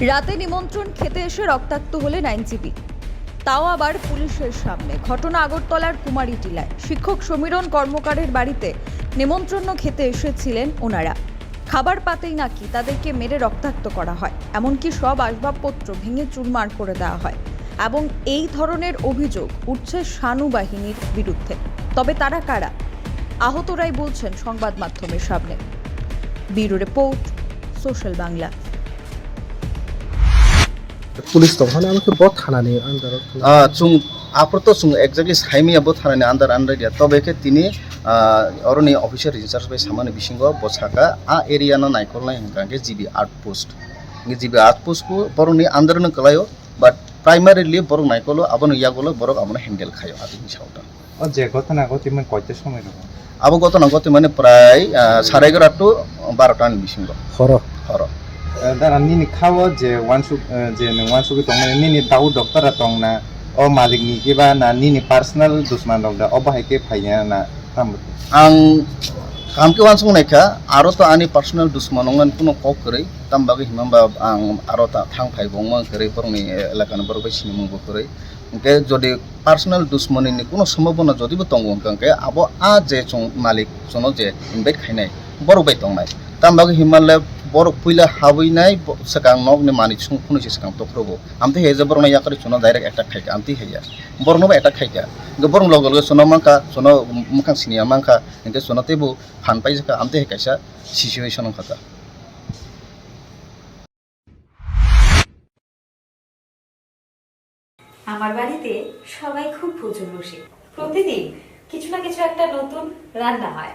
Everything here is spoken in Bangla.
রাতে নিমন্ত্রণ খেতে এসে রক্তাক্ত হলেন আইনজীবী। তাও আবার পুলিশের সামনে। ঘটনা আগরতলার কুমারী টিলায়। শিক্ষক সমীরণ কর্মকারের বাড়িতে নিমন্ত্রণ খেতে এসেছিলেন ওনারা। খাবার পাতেই নাকি তাদেরকে মেরে রক্তাক্ত করা হয়। এমনকি সব আসবাবপত্র ভেঙে চুরমার করে দেওয়া হয়। এবং এই ধরনের অভিযোগ উঠছে শানু বাহিনীর বিরুদ্ধে। তবে তারা কারা? আহতরাই বলছেন সংবাদ মাধ্যমের সামনে। Bureau report, social Bangla. Police तो भने আমাকে बहुत থানানি আন্দার Ah, chung aproto chung exactly saimi abo thanani andar andar dia tobe ke tini ah, oroni officer research by samani bisingo bosaka a area no naikol nai hingka ke GB outpost ngi GB outpost ko boroni andar no kalayo but primarily borok naikolo abono yagolo borok abono handle khayo adi sauta ও যে ঘটনা ঘটিমান কয়টার সময় রকম abo goto na goto মানে প্রায় সাড়ে এগারো টু বারোটা বিসিঙ্গ Har Har dara nini khawo je wansu je ne wansu ki tongne nini tau doctor tongna o malik ni kiba na nini personal dushman rok da oba hai ke phaiya na tam ang kamke wansu ne kha aro to ani personal dushman ongan kuno kok kore tam bagi himamba ang aro ta thang phai bongma kore porni elakan bor bai sinimung kore কে যদি পার্সোনাল দুশ্মনী কোনো সম্ভাৱনা যদিও তংগকে আব আ যে মালিক জন যে ইনভাইট খাই নাই puila habinai sakang nok ni manik sung kuno se sakang tokrobo amte heje borok na yakari sono direct attack khaika amti heya borno ba attack khaika ge borong log log sono mangka sono mukang sinia mangka inte sono tebu phan pai jaka amte he kaisa situation khata আমার বাড়িতে সবাই খুব প্রচুর বসে প্রতিদিন কিছু না কিছু একটা নতুন রান্না হয়